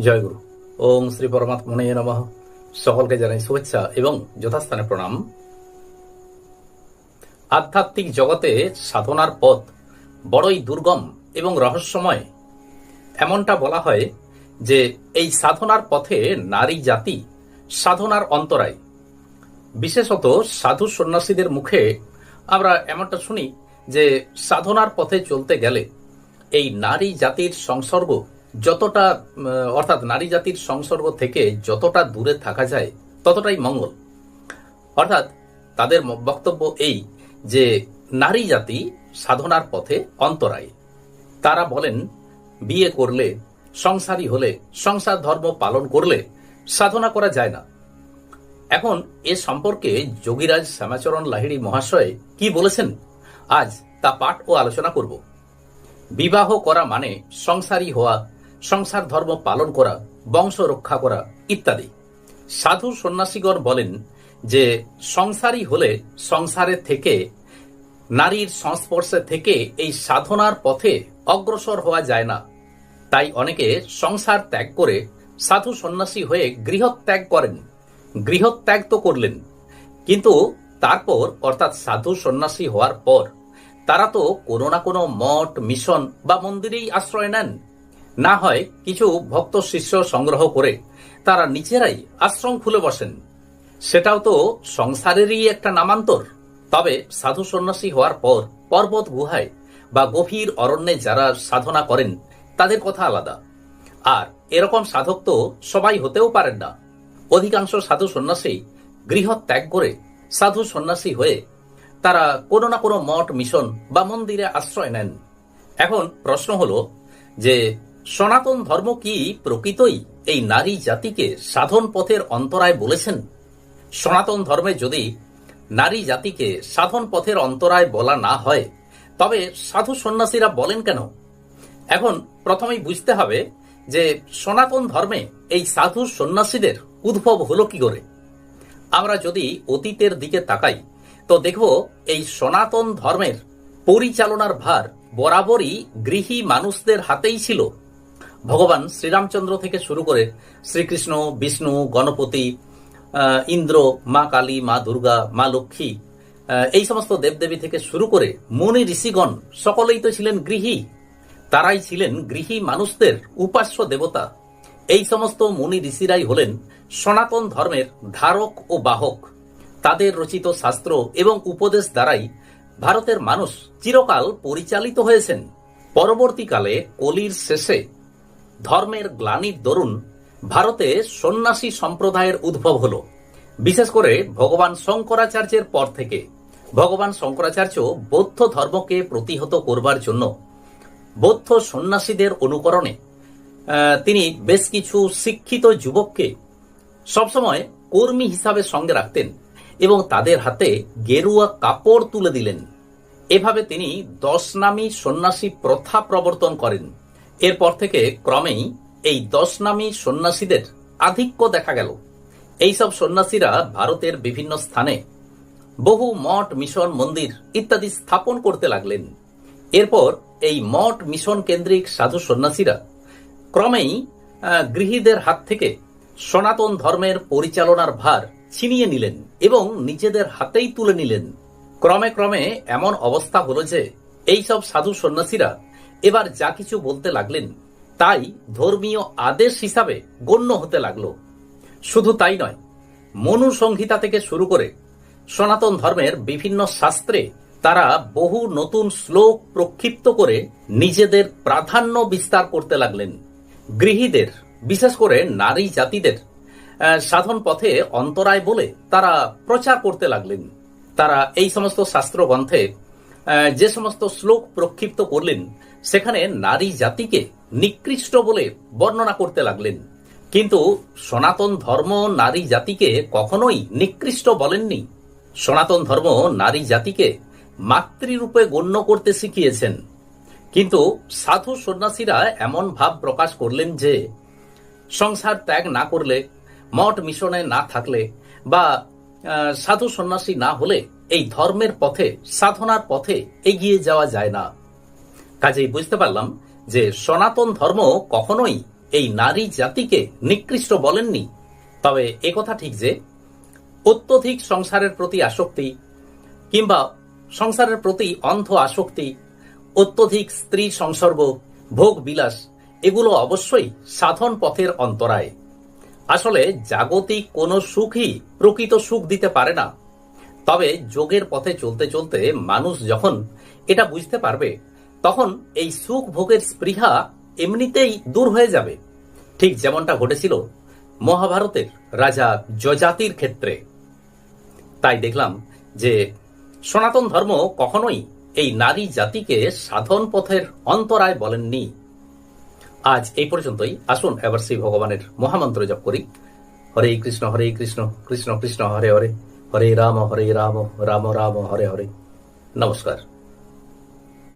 জয় গুরু। ওম শ্রী পরমাত্মনে নমঃ। সকলকে জানাই শুভেচ্ছা এবং যথাস্থানে প্রণাম। আধ্যাত্মিক জগতে সাধনার পথ বড়ই দুর্গম এবং রহস্যময়। এমনটা বলা হয় যে এই সাধনার পথে নারী জাতি সাধনার অন্তরায়। বিশেষত সাধু সন্ন্যাসীদের মুখে আমরা এমনটা শুনি যে সাধনার পথে চলতে গেলে এই নারী জাতির সংসর্গ যতটা অর্থাৎ নারী জাতির সংসর্গ থেকে যতটা দূরে থাকা যায়, ততটাই মঙ্গল। অর্থাৎ তাদের বক্তব্য এই যে নারী জাতি সাধনার পথে অন্তরায়। তারা বলেন, বিয়ে করলে, সংসারী হলে, সংসার ধর্ম পালন করলে সাধনা করা যায় না। এখন এ সম্পর্কে যোগীরাজ শ্যামাচরণ লাহিড়ী মহাশয় কি বলেছেন? আজ তা পাঠ ও আলোচনা করব। বিবাহ করা মানে সংসারী হওয়া সংসার ধর্ম পালন করা, বংশ রক্ষা করা ইত্যাদি। সাধু সন্ন্যাসীগণ বলেন যে, সংসারী হলে সংসারের থেকে, নারীর সংস্পর্শে থেকে এই সাধনার পথে অগ্রসর হওয়া যায় না। তাই অনেকে সংসার ত্যাগ করে সাধু সন্ন্যাসী হয়ে গৃহত্যাগ করেন। গৃহত্যাগ তো করলেন, কিন্তু তারপর অর্থাৎ সাধু সন্ন্যাসী হওয়ার পর তারা তো কোনো না কোনো মঠ, মিশন বা মন্দিরেই আশ্রয় নেন। না হয় কিছু ভক্ত শিষ্য সংগ্রহ করে তারা নিজেরাই আশ্রম খুলে বসেন। সেটাও তো সংসারেরই একটা নামান্তর। তবে সাধু সন্ন্যাসী হওয়ার পর পর্বত গুহায় বা গভীর অরণ্যে যারা সাধনা করেন, তাদের কথা আলাদা। আর এরকম সাধক তো সবাই হতেও পারেন না। অধিকাংশ সাধু সন্ন্যাসী গৃহ ত্যাগ করে সাধু সন্ন্যাসী হয়ে তারা কোনো না কোনো মঠ, মিশন বা মন্দিরে আশ্রয় নেন। এখন প্রশ্ন হলো যে সনাতন ধর্ম কি প্রকৃতই এই নারী জাতিকে সাধন পথের অন্তরায় বলেছেন? সনাতন ধর্মে যদি নারী জাতিকে সাধন পথের অন্তরায় বলা না হয়, তবে সাধু সন্ন্যাসীরা বলেন কেন? এখন প্রথমেই বুঝতে হবে যে সনাতন ধর্মে এই সাধু সন্ন্যাসীদের উদ্ভব হলো কি করে। আমরা যদি অতীতের দিকে তাকাই, তো দেখব এই সনাতন ধর্মের পরিচালনার ভার বরাবরই গৃহী মানুষদের হাতেই ছিল। ভগবান শ্রীরামচন্দ্র থেকে শুরু করে শ্রীকৃষ্ণ, বিষ্ণু, গণপতি ইন্দ্র, মা কালী, মা দুর্গা, মা লক্ষ্মী এই সমস্ত দেবদেবী থেকে শুরু করে মুনি, ঋষিগণ সকলেই তো ছিলেন গৃহী। তারাই ছিলেন গৃহী মানুষদের উপাস্য দেবতা। এই সমস্ত মুনি ঋষিরাই হলেন সনাতন ধর্মের ধারক ও বাহক। তাদের রচিত শাস্ত্র এবং উপদেশ দ্বারাই ভারতের মানুষ চিরকাল পরিচালিত হয়েছেন। পরবর্তীকালে কলির শেষে ধর্মের গ্লানির দরুন ভারতে সন্ন্যাসী সম্প্রদায়ের উদ্ভব হল। বিশেষ করে ভগবান শঙ্করাচার্যের পর থেকে। ভগবান শঙ্করাচার্য বৌদ্ধ ধর্মকে প্রতিহত করবার জন্য বৌদ্ধ সন্ন্যাসীদের অনুকরণে তিনি বেশ কিছু শিক্ষিত যুবককে সবসময় কর্মী হিসাবে সঙ্গে রাখতেন এবং তাদের হাতে গেরুয়া কাপড় তুলে দিলেন। এভাবে তিনি দশ নামী সন্ন্যাসী প্রথা প্রবর্তন করেন। এরপর থেকে ক্রমেই এই দশ নামী সন্ন্যাসীদের আধিক্য দেখা গেল। এইসব সন্ন্যাসীরা ভারতের বিভিন্ন স্থানে বহু মঠ, মিশন, মন্দির ইত্যাদি স্থাপন করতে লাগলেন। এরপর এই মঠ, মিশন কেন্দ্রিক সাধু সন্ন্যাসীরা ক্রমেই গৃহীদের হাত থেকে সনাতন ধর্মের পরিচালনার ভার ছিনিয়ে নিলেন এবং নিজেদের হাতেই তুলে নিলেন। ক্রমে ক্রমে এমন অবস্থা হলো যে, এইসব সাধু সন্ন্যাসীরা এবার যা কিছু বলতে লাগলেন, তাই ধর্মীয় আদেশ হিসাবে গণ্য হতে লাগল। শুধু তাই নয়, মনু সংহিতা থেকে শুরু করে সনাতন ধর্মের বিভিন্ন শাস্ত্রে তারা বহু নতুন শ্লোক প্রক্ষিপ্ত করে নিজেদের প্রাধান্য বিস্তার করতে লাগলেন। গৃহীদের, বিশেষ করে নারী জাতিদের সাধন পথে অন্তরায় বলে তারা প্রচার করতে লাগলেন। তারা এই সমস্ত শাস্ত্র গ্রন্থে যে সমস্ত শ্লোক প্রক্ষিপ্ত করলেন সেখানে নারী জাতিকে নিকৃষ্ট বলে বর্ণনা করতে লাগলেন। কিন্তু সনাতন ধর্ম নারী জাতিকে কখনোই নিকৃষ্ট বলেননি। সনাতন ধর্ম নারী জাতিকে মাতৃরূপে গণ্য করতে শিখিয়েছেন। কিন্তু সাধু সন্ন্যাসীরা এমন ভাব প্রকাশ করলেন যে, সংসার ত্যাগ না করলে, মঠ মিশনে না থাকলে বা সাধু সন্ন্যাসী না হলে এই ধর্মের পথে, সাধনার পথে এগিয়ে যাওয়া যায় না। কাজেই বুঝতে পারলাম যে সনাতন ধর্ম কখনোই এই নারী জাতিকে নিকৃষ্ট বলেননি। তবে একথা ঠিক যে অত্যধিক সংসারের প্রতি আসক্তি কিংবা সংসারের প্রতি অন্ধ আসক্তি, অত্যধিক স্ত্রী সংসর্গ, ভোগ বিলাস, এগুলো অবশ্যই সাধন পথের অন্তরায়। আসলে জাগতিক কোনো সুখই প্রকৃত সুখ দিতে পারে না। তবে যোগের পথে চলতে চলতে মানুষ যখন এটা বুঝতে পারবে তখন এই সুখ ভোগের স্পৃহা এমনিতেই দূর হয়ে যাবে। ঠিক যেমনটা ঘটেছিল মহাভারতের রাজা যজাতির ক্ষেত্রে। তাই দেখলাম যে সনাতন ধর্ম কখনোই এই নারী জাতিকে সাধন পথের অন্তরায় বলেননি। আজ এই পর্যন্তই। আসুন এবার শ্রী ভগবানের মহামন্ত্র জপ করি। হরে কৃষ্ণ হরে কৃষ্ণ কৃষ্ণ কৃষ্ণ, হরে হরে। হরে রাম হরে রাম রাম রাম, হরে হরে। নমস্কার।